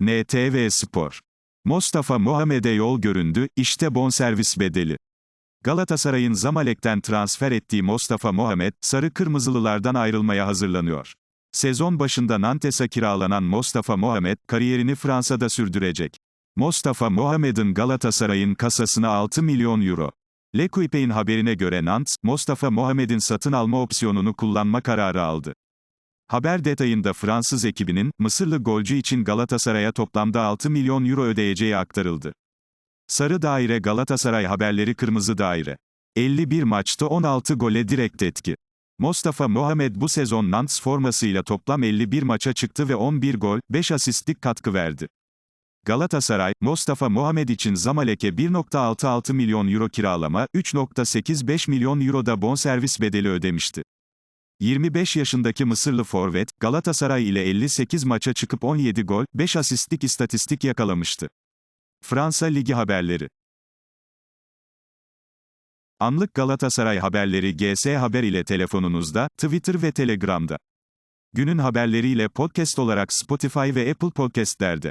NTV Spor. Mustafa Muhammed'e yol göründü, işte bonservis bedeli. Galatasaray'ın Zamalek'ten transfer ettiği Mustafa Muhammed, sarı kırmızılılardan ayrılmaya hazırlanıyor. Sezon başında Nantes'a kiralanan Mustafa Muhammed, kariyerini Fransa'da sürdürecek. Mustafa Muhammed'in Galatasaray'ın kasasına 6 milyon euro. L'Equipe'in haberine göre Nantes, Mustafa Muhammed'in satın alma opsiyonunu kullanma kararı aldı. Haber detayında Fransız ekibinin, Mısırlı golcü için Galatasaray'a toplamda 6 milyon euro ödeyeceği aktarıldı. Sarı daire Galatasaray haberleri kırmızı daire. 51 maçta 16 gole direkt etki. Mustafa Muhammed bu sezon Nantes formasıyla toplam 51 maça çıktı ve 11 gol, 5 asistlik katkı verdi. Galatasaray, Mustafa Muhammed için Zamalek'e 1.66 milyon euro kiralama, 3.85 milyon euro da bonservis bedeli ödemişti. 25 yaşındaki Mısırlı forvet, Galatasaray ile 58 maça çıkıp 17 gol, 5 asistlik istatistik yakalamıştı. Fransa Ligi haberleri. Anlık Galatasaray haberleri GS Haber ile telefonunuzda, Twitter ve Telegram'da. Günün haberleriyle podcast olarak Spotify ve Apple Podcast'lerde.